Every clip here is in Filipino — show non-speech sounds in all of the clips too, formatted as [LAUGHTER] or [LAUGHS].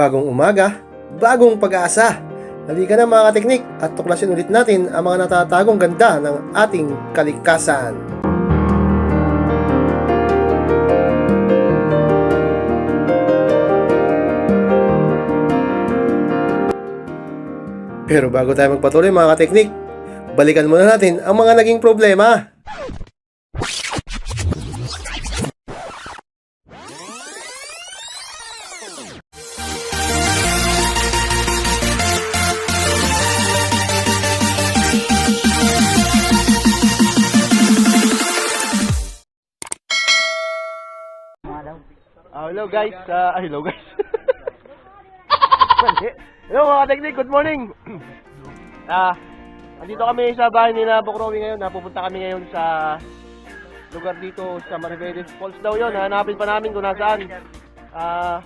Bagong umaga, bagong pag-asa. Halika na mga kateknik at tuklasin ulit natin ang mga natatagong ganda ng ating kalikasan. Pero bago tayo magpatuloy mga kateknik, balikan muna natin ang mga naging problema. Hello guys. Ah, hello guys. [LAUGHS] Hello mga teknik, good morning. [CLEARS THROAT] ah, andito kami sa bahay ni Bokrowi ngayon. Napupunta kami ngayon sa lugar dito sa Mariveles Falls daw yon. Hanapin pa namin kung nasaan. Ah,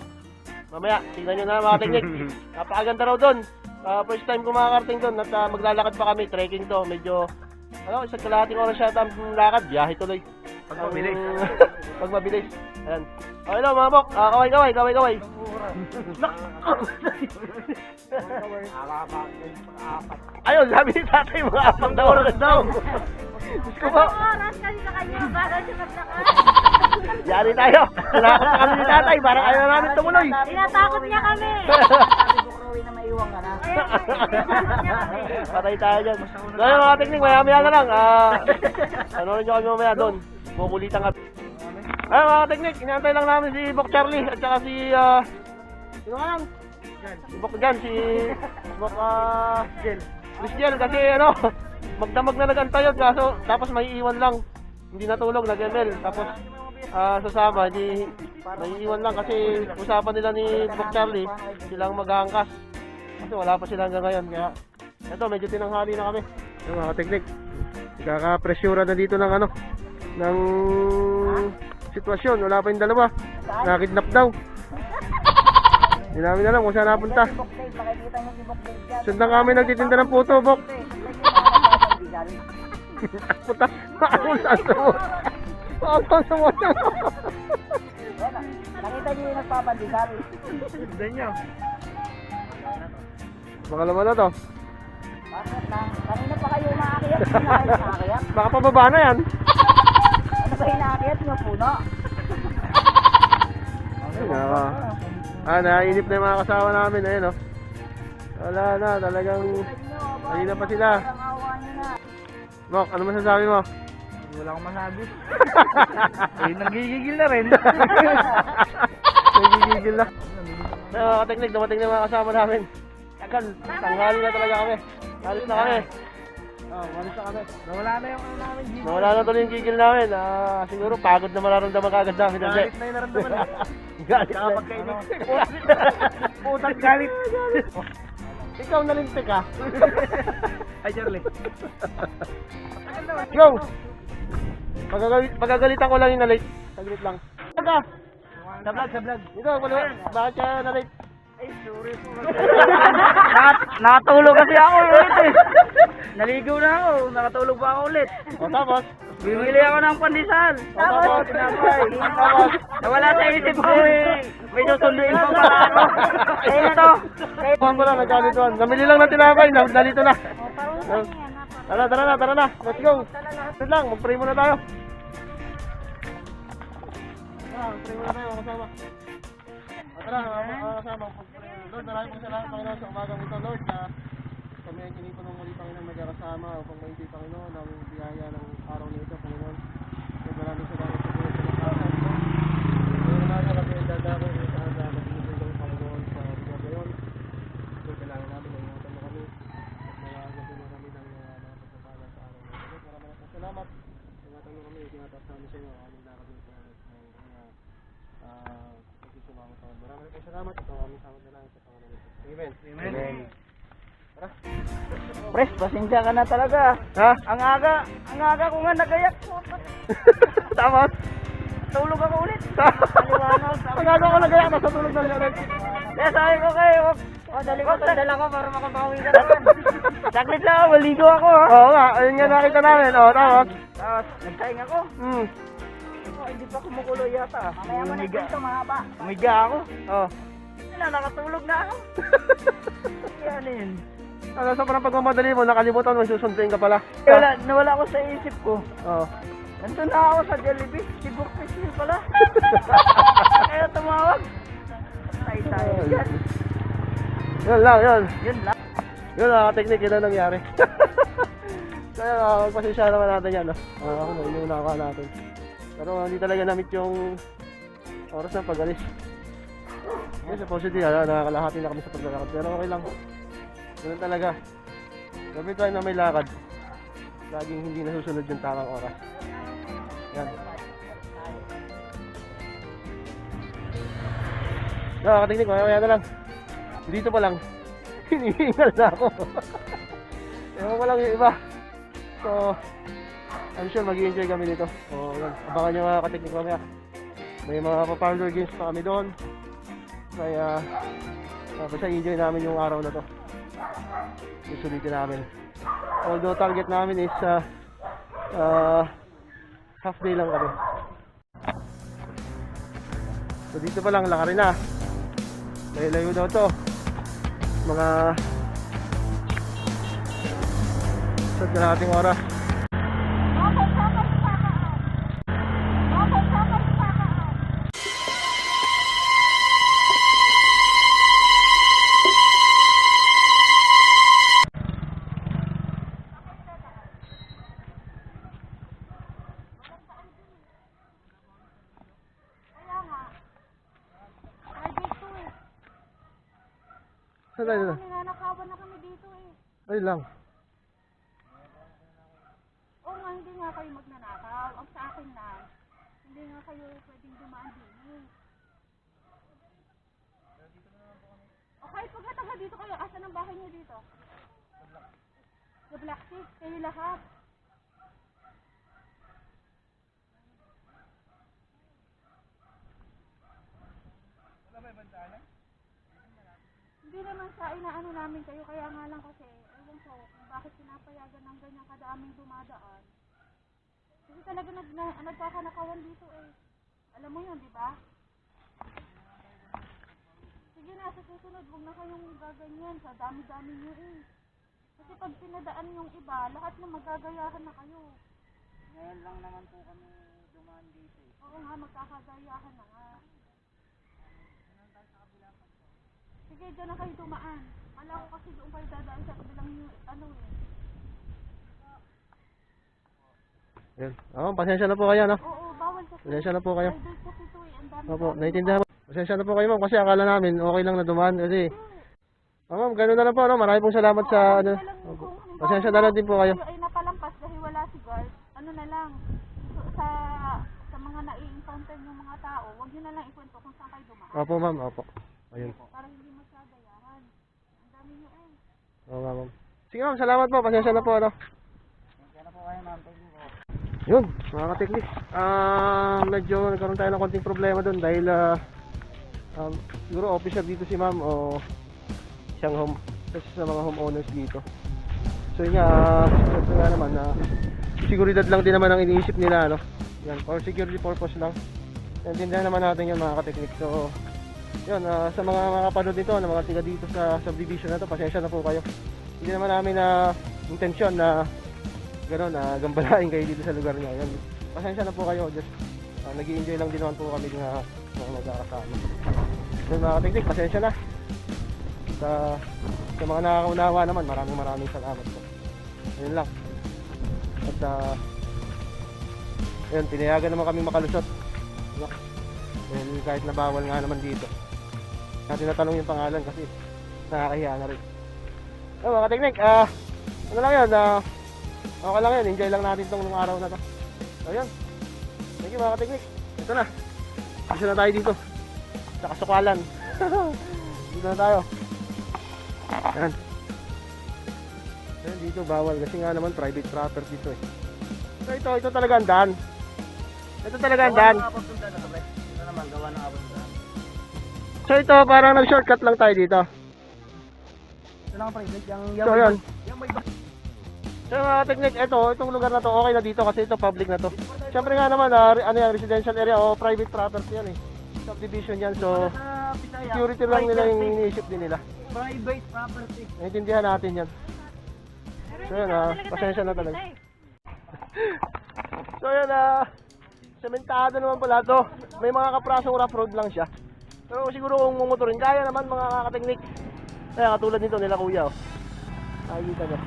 mamaya, tingnan nyo na mga teknik. [LAUGHS] Napakaganda raw doon. Ah, first time ko makakarating doon at ah, maglalakad pa kami, trekking to. Medyo, ano, isang kalahating oras siya ang lakad, biyahe tuloy. Pag mabilis. [LAUGHS] Pag mabilis. Ayan. Oh, hello mga bok. Ah, kaway, kaway, kaway, kaway. Ayun, sabi ni tatay mga apat na oras daw. Diyos ko po. oras kasi na kayo bago siya maglakad. Yari tayo. Sinakot na kami ni tatay. Parang ayaw na namin tumuloy. Tinatakot niya kami. Patay tayo dyan. Ngayon mga teknik, maya maya na lang. Ah, [LAUGHS] ano rin nyo kami mamaya doon. Kukulitan kami. Ayun mga teknik, inaantay lang namin si Bok Charlie at saka si, ah, sino nga lang? Si Bok Jan, si Bok, ah, Jen. Chris Jen, kasi ano, magdamag na nag-antayod kaso tapos may iwan lang. Hindi natulog, nag-ML. Tapos, ah, sasama, di, may iwan lang kasi usapan nila ni Bok Charlie, silang maghahangkas. Kasi wala pa sila hanggang ngayon, kaya ito, medyo tinanghali na kami. Yung mga teknik, kaka-pressure na dito ng ano, ng sitwasyon. Wala pa yung dalawa. Nakidnap daw. Hindi namin alam kung saan napunta. Sundan kami nagtitinda ng puto, Bok. Puta, paano saan sumot? Paano sumot? Nakita niyo yung nagpapandikar. Sundan niyo. Baka naman na to. Bakit na? Kanina pa kayo umaakyat. Hindi na kayo umaakyat. Baka pababa na yan. Ano ba inaakyat niyo puno? Ay, naka. Ah, naiinip na yung mga kasama namin. Ayun, oh. Wala na, talagang... Kanina pa sila. Na. Mok, ano masasabi mo? Wala akong masabi. [LAUGHS] eh, nagigigil na rin. [LAUGHS] Nagigigil na. Ay, mga kateknik, dumating na yung mga kasama namin. Tagal, tanghali na talaga kami. Alis na kami. Oh, alis na kami. Nawala na yung ano namin. G. Nawala na tuloy yung gigil namin. Ah, siguro pagod na mararamdaman kagad namin. Galit na yung naramdaman. [LAUGHS] Galit na. Kapag kainip. [LAUGHS] Putang galit. [LAUGHS] Ikaw nalintik ah. Ay, Charlie. Go! Pagagalit, pagagalitan ko lang yung na-late. Saglit lang. Taga! Sa vlog, sa vlog. Ito, kulo. Bakit siya na-late? [LAUGHS] Nat nakatulog kasi ako ulit eh. Naligo na ako. Nakatulog pa ako ulit. O tapos? Bibili ako ng pandesal. O tapos? Tinapay. Tapos? Nawala sa isip ko eh. May susunduin pa pala ako. Eh, ito. Kuhan ko na, nagkalituan. Namili lang ng tinapay, na, nalito na. Tara, tara na, tara na. Let's go. Wait lang, mag-pray muna tayo. Tara, mag-pray muna tayo, mga kasama. O, Tara, mga kasama. Lord, maraming pong salamat, Panginoon, sa umagang ito, Lord, na kami ay kinipo ng muli, Panginoon, nagkakasama upang maintay, Panginoon, ang biyaya ng araw na ito, Panginoon. Lord, maraming salamat sa buhay sa mga kasama. Lord, kami ang dadako sa saan na magbibigay ng Panginoon sa lugar na yun. Lord, kailangan namin na ingatan mo kami at mawagan mo kami ng mga pagpapala sa araw na ito. Lord, maraming salamat. Ingatan mo kami, tinataas namin sa iyo aming lakad ng mga pagkisumama sa. Maraming po salamat at maraming salamat na lang sa pangalan. Amen. Amen. Tara. Pres, pasensya ka na talaga. Ha? Ang aga, ang aga ko nga nagayak. [LAUGHS] Tapos? Tulog ako ulit. [LAUGHS] Ang gagawa ko nagaya, nasa tulog na siya ulit. Kaya sabi ko kayo, O, dali ko, sandal ako para makabawi ka naman. [LAUGHS] saglit lang maligo ako ha. Oo nga, ayun nga nakita namin. Oo, tapos? Tapos, nagsaing ako. Hmm. Oh, hindi pa kumukulo yata. Mamaya mo na Umiga. dito, mahaba. Umiga ako. Oh. nila, nakatulog na ako. [LAUGHS] Yan yun. Ano, sobrang pagmamadali mo, nakalimutan mo, susunduin ka pala. Eh, Wala, nawala ako sa isip ko. Oo. Nandun na ako sa Jollibee. Siguro fishing pala. [LAUGHS] Kaya tumawag. Tay tayo dyan. Yun lang, yun. Yun lang. Yun ang technique, yun ang nangyari. [LAUGHS] Kaya uh, magpasensya naman natin yan. No? Uh, ako na, yung nakawa natin. Pero hindi talaga namit yung oras ng pag-alis. Yes, supposedly, ano, nakakalahati na kami sa paglalakad. Pero okay lang. Ganun talaga. Every time na may lakad, laging hindi nasusunod yung tamang oras. Yan. Nakakatingnik, maya maya na lang. Dito pa lang, [LAUGHS] hinihingal na ako. [LAUGHS] Ewan ko lang yung iba. So, I'm sure mag enjoy kami dito. So, yun. Abangan nyo mga kateknik mamaya. May mga pa-parlor games pa kami doon. Kaya, uh, basta enjoy namin yung araw na to. Susulitin namin. Although target namin is uh, uh, half day lang kami. So dito pa lang lakarin na. Layo-layo daw to. Mga sa kalahating oras. Ay lang. Oo nga, hindi nga kayo magnanakaw. Ang sa akin lang, hindi nga kayo pwedeng dumaan din eh. O kahit pag nataga dito kayo, asan ang bahay niyo dito? Sa Black Sea, kayo lahat. Hindi naman sa inaano namin kayo, kaya nga lang kasi, bakit pinapayagan ng ganyang kadaming dumadaan. Kasi talaga nag, na, nagkakanakawan dito eh. Alam mo yun, di ba? Sige na, sa susunod, huwag na kayong gaganyan sa dami-dami nyo eh. Kasi pag pinadaan yung iba, lahat na magagayahan na kayo. Ngayon lang naman po kami dumaan dito. eh. Oo nga, magkakagayahan na nga. Sige, dyan na kayo dumaan. Kala ko kasi doon kayo dadaan ano eh. Yan. Oh, pasensya na po kayo, no? Oo, bawal kasi. Pasensya na po kayo. Eh. Opo, naiintindihan mo. Pasensya na po kayo, ma'am, kasi akala namin okay lang na dumaan kasi Oh, ma'am, ganoon na lang po, no? Maraming pong salamat sa ano. Pasensya na lang din po kayo. ay napalampas dahil wala si guard. Ano na lang, sa sa mga nai-encounter yung mga tao, wag niyo na lang ikwento kung saan kayo dumaan. Opo, ma'am, opo. Ayun. Para hindi masyadayahan. Ang dami niyo eh. Oo ma'am. Sige, ma'am, salamat po. Pasensya na po, ano? Kaya po kayo ma'am. Thank you po. Yun, mga ka-technique. Ah, medyo nagkaroon tayo ng konting problema doon dahil ah, um, siguro officer dito si ma'am o siyang home sa mga homeowners dito. So yun nga, siyempre nga naman na seguridad lang din naman ang iniisip nila, ano? Yan, for security purpose lang. Naintindihan naman natin yung mga ka-technique. So, yun, ah, sa mga mga kapanood nito, na mga tiga dito sa subdivision na to, pasensya na po kayo. Hindi naman namin na intensyon na gano'n na gambalain kayo dito sa lugar niya. Yan. Pasensya na po kayo. Just uh, nag enjoy lang din naman po kami nga mga magkakasama. Yun mga kateknik, pasensya na. Sa, sa mga nakakaunawa naman, maraming maraming salamat po. Yun lang. At uh, yun, pinayagan naman kami makalusot. No? Dahil kahit na bawal nga naman dito. Natin natanong yung pangalan kasi nakakahiya na rin. So, mga kateknik, ah, ano lang yun, ah, Okay lang yan, enjoy lang natin tong nung araw na to. So yun. Thank you mga kateknik. Ito na. Isa na tayo dito. Sa kasukalan. [LAUGHS] dito na tayo. Yan. Yan dito bawal kasi nga naman private property dito eh. So ito, ito talaga ang daan. Ito talaga ang daan. Ito naman, gawa ng apunta. So ito parang nag-shortcut lang tayo dito. Ito lang, pre. Yung, So yun. yung may So mga technique, ito, itong lugar na to, okay na dito kasi ito public na to. Siyempre nga naman, ah, re- ano yan, residential area o private property yan eh. Subdivision yan, so sa Bisaya. Security lang nila yung iniisip din nila. Private property. Naintindihan natin yan. So yan ah, pasensya na talaga. [LAUGHS] So yan ah, sementado naman pala to. May mga kaprasong rough road lang siya. Pero siguro kung mumotorin, kaya naman mga kakateknik. Kaya katulad nito nila kuya oh. Nakikita nyo.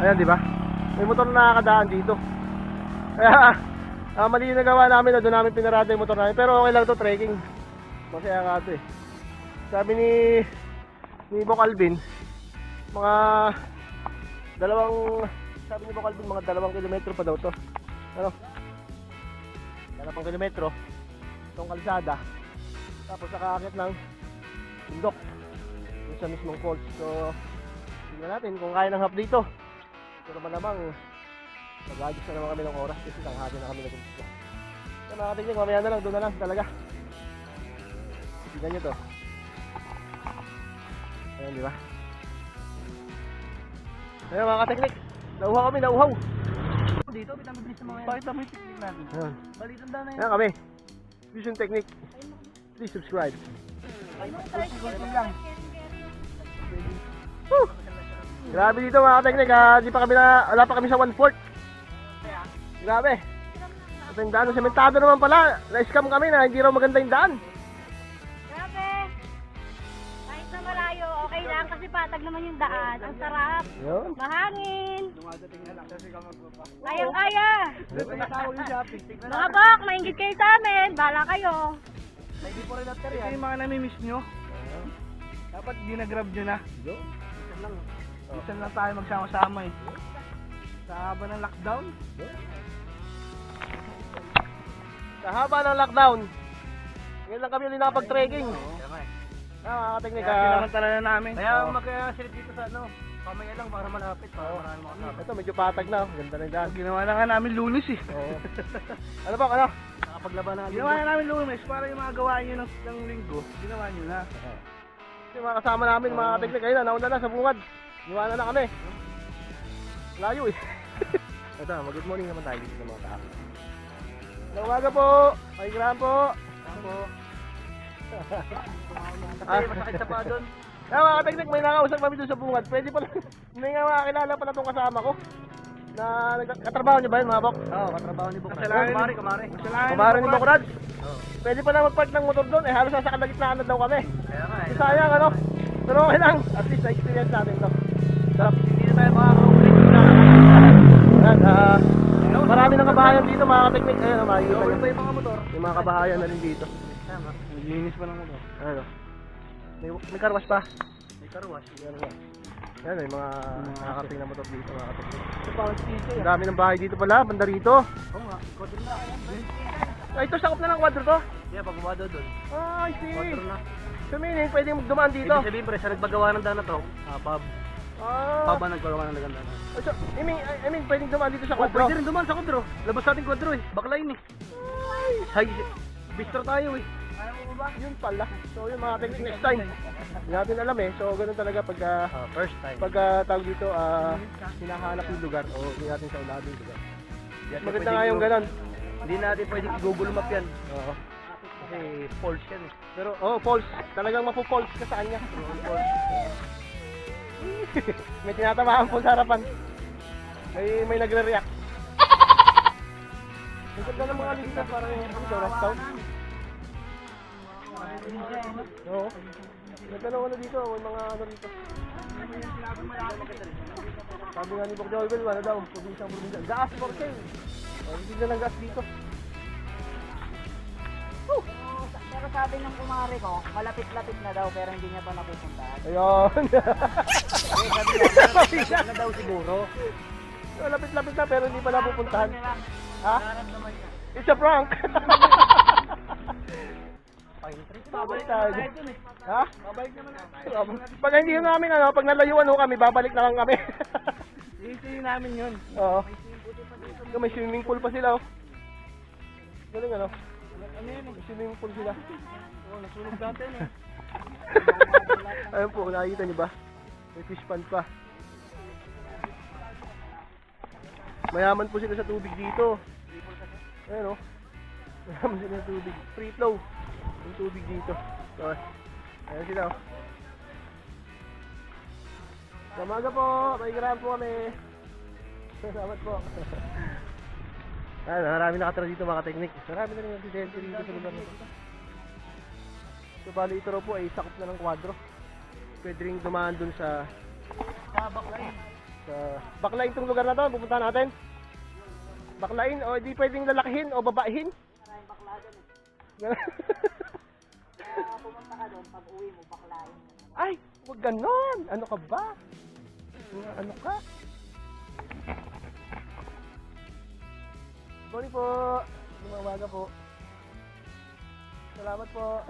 Ayan di ba? May motor na nakakadaan dito. Kaya [LAUGHS] ah, mali yung nagawa namin na doon namin pinarada yung motor namin. Pero okay lang to trekking. Masaya nga to eh. Sabi ni ni Bok Alvin, mga dalawang sabi ni Bok Alvin, mga dalawang kilometro pa daw to. Ano? Dalawang kilometro itong kalsada. Tapos nakakakit ng bundok dun sa mismong falls. So, tingnan natin kung kaya ng half dito. Pero malamang mag-adjust na naman kami ng oras kasi tanghali na kami nag-umpisa. So, mga katignik, mamaya na lang, doon na lang talaga. Tingnan nyo to. Ayan, di ba? Ayan mga kateknik, nauhaw kami, nauhaw. Dito, pinamabilis sa mga yan. Bakit naman yung technique natin? Ayan, Balitan daw na yan. ayan kami. Vision Technique. Please subscribe. Woo! Grabe dito mga kateknik, ah, di pa kami na, wala pa kami sa 1-4. Grabe. At yung daan, sementado naman pala. Na-scam kami na hindi raw maganda yung daan. Grabe! Kahit na malayo, okay lang kasi patag naman yung daan. Ang sarap. Yun. Mahangin. Dumadating na lang kasi ka magpapa. Shopping. Mga bok, maingit kayo sa amin. Bala kayo. Hindi po rin after yan. Ito yung mga namimiss nyo. Dapat di na-grab nyo na. Yun. Minsan lang. Minsan lang tayo magsama-sama eh. Sa haba ng lockdown. Sa haba ng lockdown, ngayon lang kami ulit nakapag-trekking. Ah, mga kateknik, Kaya ah, pinamantala na namin. Kaya Oo. magkakasilip dito sa ano. Pamaya lang para malapit. Para marami makasama. ito medyo patag na. oh. Ganda na daan. Ginawa na nga namin lunes eh. Oo. [LAUGHS] ano ba, ano? Nakapaglaban na Ginawa na namin lunes para yung mga gawain nyo ng, ng linggo. Ginawa nyo na. Yung mga kasama namin, mga kateknik, ayun na, nauna na sa bungad. Iwanan na kami. Layo eh. [LAUGHS] Ito, mag-good morning naman tayo dito sa mga tao. Umaga po. Pakikiram po. [LAUGHS] Ako. Ah. Kasi masakit sa pa doon. Kaya mga kateknik, may nakausap kami doon sa bungad. Pwede pala, [LAUGHS] may nga makakilala pala itong kasama ko. Na katrabaho niyo ba yun mga bok? Oo, katrabaho ni Bukran. Kasalanan ni- Kumari, kumari. Kasalanan Kumara ni Bok Raj. Oo. Pwede pala mag-park ng motor doon. Eh halos nasa kalagitnaan na daw kami. Kaya nga Eh, sayang ano. Pero okay lang. At least na-experience natin to. Sarap. Hindi na tayo makaka-complete na. Yan, ah, marami ng kabahayan dito mga kateknik. Ayun, makikita pa nyo. yung mga motor. Yung mga kabahayan na rin dito. Tama. Naglinis pa ng motor. Ano? May, may karwas pa. May karwas. Yan, yan. Yan, may mga nakakarating na motor dito mga. Ito pa ang dami ng bahay dito pala, banda rito. Oo nga. Kodro na. Ay, ito sakop na ng kwadro to. Yeah, pag doon. Ah, I see. Kodro na. So meaning, pwede magdumaan dito. Ibig sabihin pre, sa nagbagawa ng daan na to, ah, pub. Ah, Pub ang nagbagawa ng daan na to. so, I mean, I mean, pwedeng dumaan dito sa Oh, kwadro. pwede rin duman sa kodro. Labas natin kodro eh. Backline eh. Hay, bistro tayo eh. Ba? Yun pala. So yun mga technique next time. Hindi natin alam eh. So ganun talaga pagka Ah, first time. pagka tawag dito ah hinahanap yung lugar o hindi natin sa ulado yung lugar. Yes, Maganda nga yung ganun. Hindi natin pwedeng i-google map yan. Oo. Kasi false yan eh. Pero oh, false. Talagang mapo-false ka sa kanya. [LAUGHS] may tinatamaan po sa harapan. May may nagre-react. [LAUGHS] Ang ganda ng mga listas parang yung dito, rest town. Oo. Ganda ng ano dito, may mga ano dito. Sabi nga ni Bok Joel, ano daw, probinsang probinsya. Gas for sale. Oh, hindi na lang gas dito. Pero sabi ng kumare ko, malapit-lapit na daw pero hindi niya pa napupuntahan. Ayun. Sabi niya, [LAUGHS] na daw siguro. Lapit-lapit na pero hindi pa napupuntahan. Ha? It's a prank. [LAUGHS] Pine tree. Babalik tayo. ha? Babalik naman tayo. Pag hindi yun namin ano, pag nalayuan ho kami, babalik na lang kami. [LAUGHS] Iisipin namin yun. Oo. May swimming pool pa sila oh. Galing ano? Ano yun? May swimming pool sila. Oo, nasunog dati eh. [LAUGHS] Ayun po, nakikita niyo ba? May fish pond pa. Mayaman po sila sa tubig dito. Ayun oh. Marami din ng tubig. Free flow. Yung tubig dito. So, ayan sila. oh. Sa umaga po, may gram po kami. [LAUGHS] Salamat po. [LAUGHS] Ayan, marami nakatira dito mga teknik. Marami na rin yung residente dito sa lugar na ito. So, bali ito raw po ay sakop na ng kwadro. Pwede rin dumaan dun sa... Sa Baklain. Sa Baklain tong lugar na to, pupunta natin. Baklain, o di pwedeng lalakihin o babahin. Kaya pumunta ka doon, pag uwi mo, baklain mo. Ay, wag ganon. Ano ka ba? Ano ka? Morning po. Lumawaga po. Salamat po. [LAUGHS]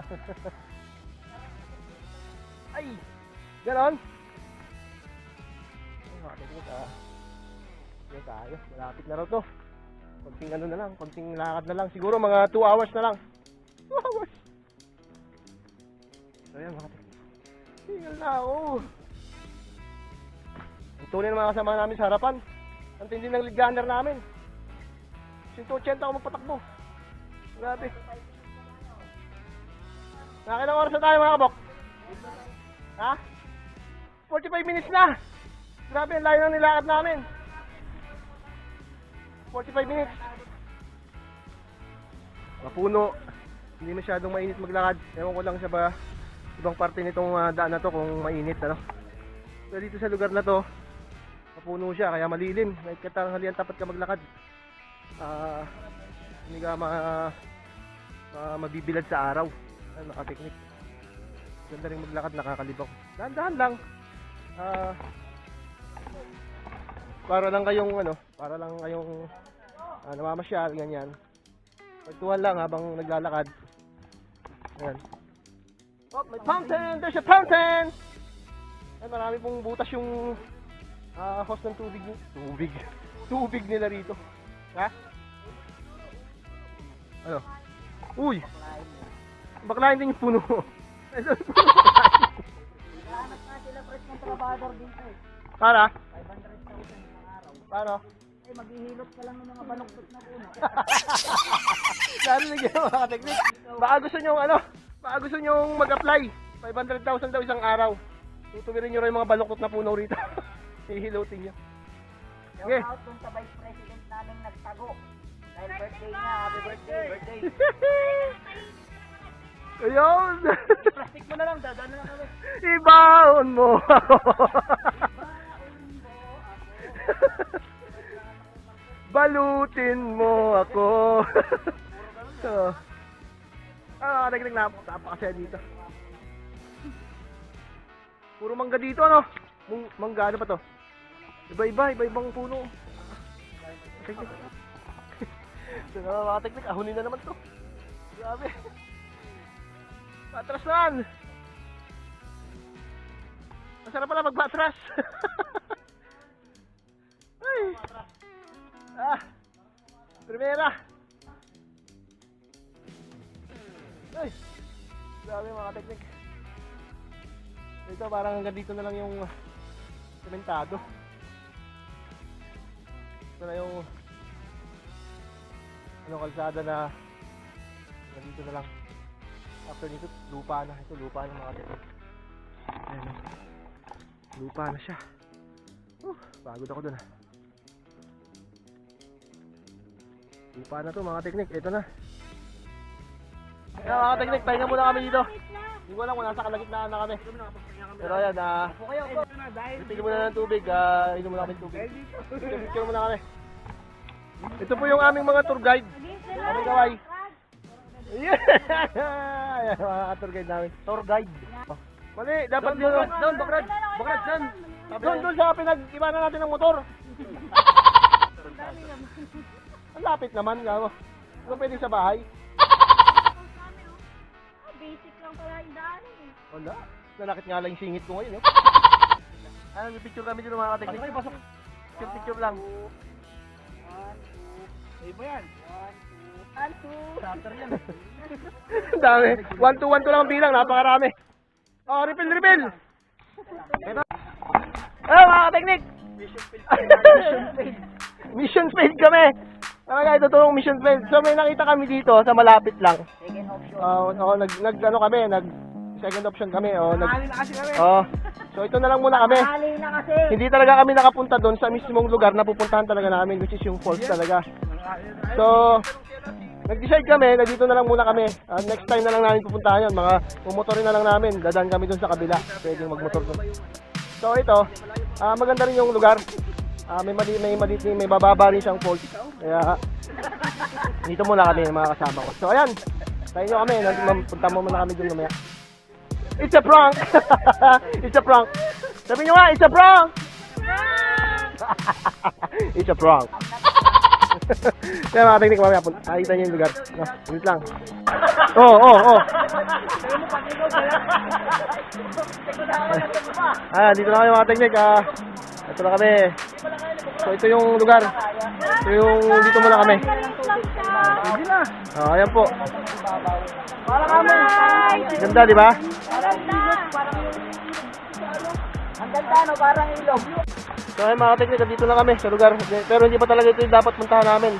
Ay! Ganon? Ay, teknik ah. Yan tayo. Malapit na raw to. Konting ano na lang. Konting lakad na lang. Siguro mga 2 hours na lang. 2 hours. So yan mga teknik. Tingnan na ako. Ang tunay ng mga kasama namin sa harapan. Ang tindi ng lead gunner namin. 180 ako magpatakbo. Grabe. Nakailang oras na tayo mga kabok? Ha? 45 minutes na! Grabe, ang layo ng nilakad namin. 45 minutes. Mapuno. Hindi masyadong mainit maglakad. Ewan ko lang siya ba ibang parte nitong ah, daan na to kung mainit ano. Pero dito sa lugar na to, mapuno siya kaya malilim. May katanghalian tapat ka maglakad. Ah, hindi ka ma, ma- mabibilad sa araw. Ano naka-technique. Ganda rin maglakad, nakakalibaw. Dahan-dahan lang. Ah, para lang kayong ano, para lang kayong ah, namamasyal, ganyan. Pagtuhan lang habang naglalakad. Ayan. Oh, may fountain! There's a fountain! Ay, marami pong butas yung ah hose ng tubig. ni- Tubig. [LAUGHS] Tubig nila rito. Ha? Ano? Uy! Baklayin din yung puno. Hanap nga sila fresh ng trabador dito eh. Para? 500,000 ng araw. Para? Eh, maghihilot ka lang ng mga baluktot na puno. [LAUGHS] Lalo na ginawa mga teknik. Baka gusto nyo ano? Baka gusto nyo mag-apply. 500,000 daw isang araw. Tutuwirin nyo rin yung mga baluktot na puno rito. [LAUGHS] Hihilutin nyo. Yung Okay. out dun sa vice president namin nagtago. Dahil birthday niya, happy birthday. Birthday. [LAUGHS] Ayun! Plastic mo na lang, dadaan na lang kami. Ibaon mo ako. [LAUGHS] Balutin mo ako. so, ah, naglag na napakasaya dito. Puro mangga dito, ano? Mung, mangga, ano pa to? Iba-iba, iba-ibang puno. Teknik. [LAUGHS] Ito na mga teknik, ahunin na naman to. Grabe. Patras naman! Masarap pala magpatras. [LAUGHS] Ay. Ah. Primera. Ay. Grabe mga teknik. Ito parang hanggang dito na lang yung sementado. Ito na yung ano kalsada na hanggang dito na lang. After nito, lupa na. Ito lupa na mga teknik. Ayan. oh. Lupa na siya. Uh, pagod ako dun ah. Lupa na to mga teknik. Ito na. Kaya mga teknik, pahinga muna kami dito. Hindi ko alam kung nasa kalagitnaan na kami. Pero ayan, ah, Pipili muna ng tubig, ah, inom muna kami ng tubig. Picture muna kami. Ito po yung aming mga tour guide. Kami kaway. Yeah! [LAUGHS] Ayan, mga tour guide namin. Tour guide. Mali, dapat yun. Doon, bakrad. Bakrad, doon. Doon, doon sa pinag-iwanan natin ng motor. [LAUGHS] Ang lapit naman, gawa. Ano pwede sa bahay? Lang pala yung daanan eh. Wala. Nalakit nga lang yung singit ko ngayon. Eh. [LAUGHS] Ano, may picture kami dito mga kateknik. Pasok, pasok. Picture, picture lang. Ay mo yan. One, two. Chapter yan. [LAUGHS] Dami. One to one to lang ang bilang. Napakarami. Oh, refill, refill. Ito. Ah, mga kateknik. [LAUGHS] Mission failed kami. Talaga, ito tong mission field. So, may nakita kami dito sa malapit lang. Second option. Oo, oo, nag, nag, ano kami, nag, second option kami. Oh, nag, na kasi kami. oh. So, ito na lang muna kami. Na kasi. Hindi talaga kami nakapunta doon sa mismong lugar na pupuntahan talaga namin, which is yung falls talaga. So, nag-decide kami na dito na lang muna kami. Ah, next time na lang namin pupuntahan yun. Mga pumotorin na lang namin. Dadaan kami doon sa kabila. Pwedeng magmotor doon. So, ito, ah, maganda rin yung lugar. Ah, may mali, may mali, may bababa rin siyang falls. Kaya, dito muna kami mga kasama ko. So, ayan. Tayo nyo kami. Punta mo muna kami doon mamaya. It's a prank! [LAUGHS] it's a prank! Sabi nyo nga, it's a prank! [LAUGHS] it's a prank. [LAUGHS] Kaya mga teknik, mamaya, pun- nakita niyo yung lugar. No, wait lang. Oo, oo, oo. [LAUGHS] Ah, dito na kami mga teknik. Ah, ito na kami. So, ito yung lugar. Ito yung, dito muna kami. Hindi na. Ah, ayan po. Ganda, di ba? Parang ilog. Ang ganda no, parang ilog. So ayun mga teknika, dito na kami sa lugar. Pero hindi pa talaga ito yung dapat puntahan namin.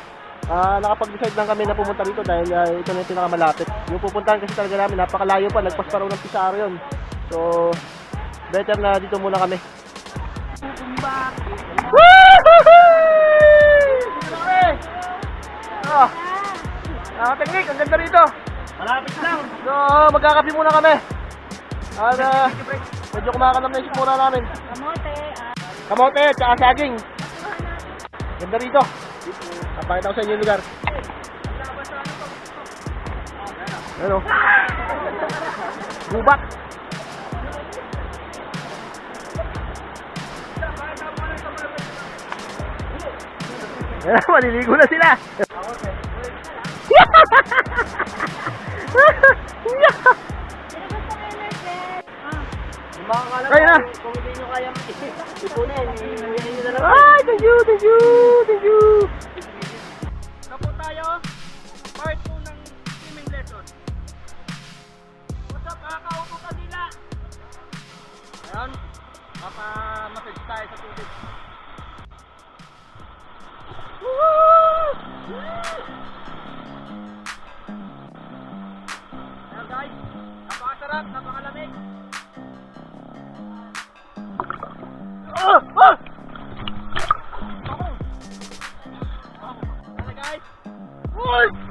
Ah, nakapag-decide lang kami na pumunta rito dahil ah, ito na yung pinakamalapit. Yung pupuntahan kasi talaga namin, napakalayo pa, lagpas pa raw ng Pisaro yun. So, better na dito muna kami. Ah, ah, teknik, ang ganda rito. Malapit lang. So, magkakapi muna kami. At ah, medyo kumakanap na yung sikmura namin. Kamote, ah, Kamote, tsaka saging. Ganda rito. Napakita ko sa inyo yung lugar. Ano? Ayan, [LAUGHS] maliligo na sila. Kung hindi nyo kaya ipunin. Ay, thank you, thank you. Uy!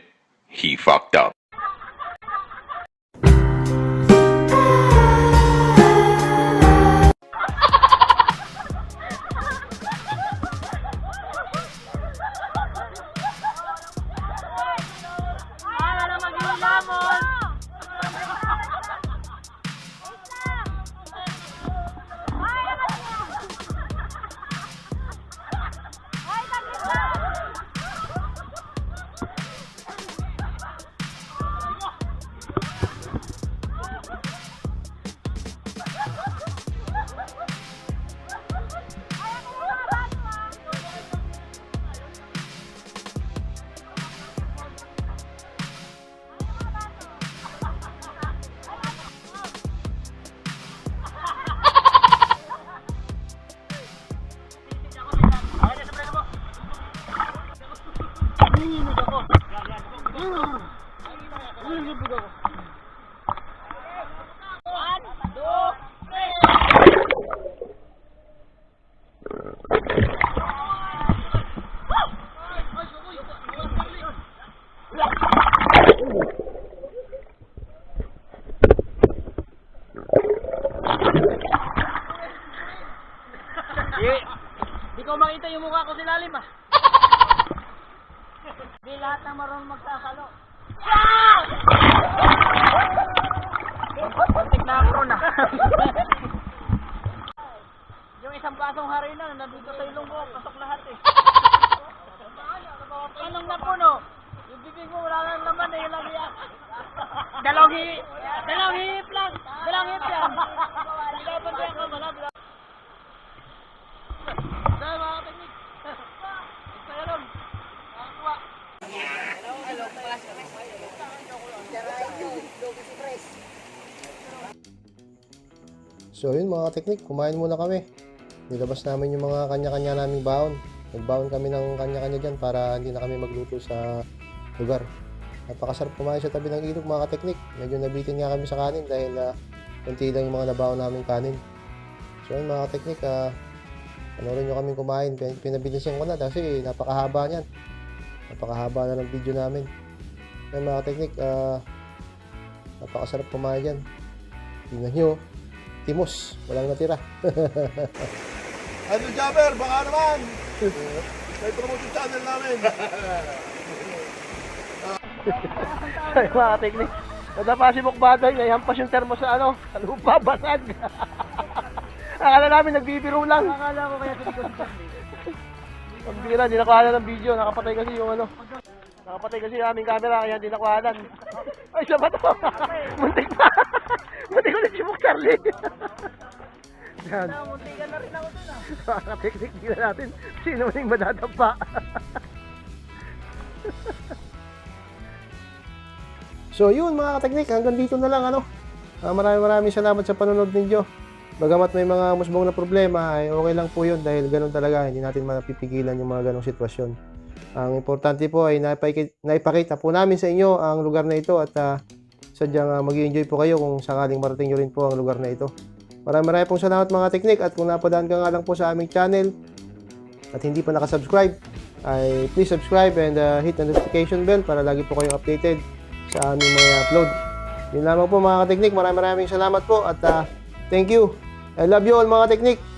Di ko makita yung mukha ko silalim ah. [LAUGHS] Di lahat na marunong magsasalo. Pantik na ako na. [LAUGHS] yung isang pasong harina, nandito sa ilong ko, pasok lahat eh. [LAUGHS] Anong napuno? Yung bibig mo wala nang laman eh, lang yan. Dalawang hi, dalawang hihip lang. Dalawang hihip yan. So yun mga teknik, kumain muna kami. Nilabas namin yung mga kanya-kanya naming baon. Nagbaon kami ng kanya-kanya dyan para hindi na kami magluto sa lugar. Napakasarap kumain sa tabi ng ilog mga teknik. Medyo nabitin nga kami sa kanin dahil uh, kunti lang yung mga nabaon namin kanin. So yun mga teknik, uh, panoorin nyo kami kumain. Pin- Pinabilisan ko na kasi napakahaba niyan. Napakahaba na ng video namin. Yan mga teknik, uh, napakasarap kumain dyan. Tingnan nyo, timos, walang natira. [LAUGHS] Ano Jabber, baka naman. May promote yung channel namin. [LAUGHS] Ay, mga teknik. Nadapa si Bukbaday, naihampas yung termo sa ano, sa lupa, basag. [LAUGHS] Akala namin nagbibiro lang. Akala ko kaya hindi ko Ang bira, hindi nakuha ng video. Nakapatay kasi yung ano. Nakapatay kasi yung aming camera, kaya hindi nakuha Ay, siya ba to? Muntik pa. Muntik ko na si Charlie. Yan. Muntikan na rin ako dun ah. Teknik, tingnan natin. Sino man yung madadapa. So yun mga kateknik, hanggang dito na lang ano. Ah, maraming maraming salamat sa panonood ninyo. Bagamat may mga musbong na problema, ay okay lang po yun dahil ganun talaga, hindi natin mapipigilan yung mga ganong sitwasyon. Ang importante po ay naipakita, naipakita po namin sa inyo ang lugar na ito at uh, sadyang uh, mag enjoy po kayo kung sakaling marating nyo rin po ang lugar na ito. Maraming maraming pong salamat mga teknik at kung napadaan ka nga lang po sa aming channel at hindi pa nakasubscribe, ay please subscribe and uh, hit the notification bell para lagi po kayong updated sa aming mga upload. Yun lamang po mga kateknik. Maraming maraming salamat po at uh, thank you. I love you all mga teknik.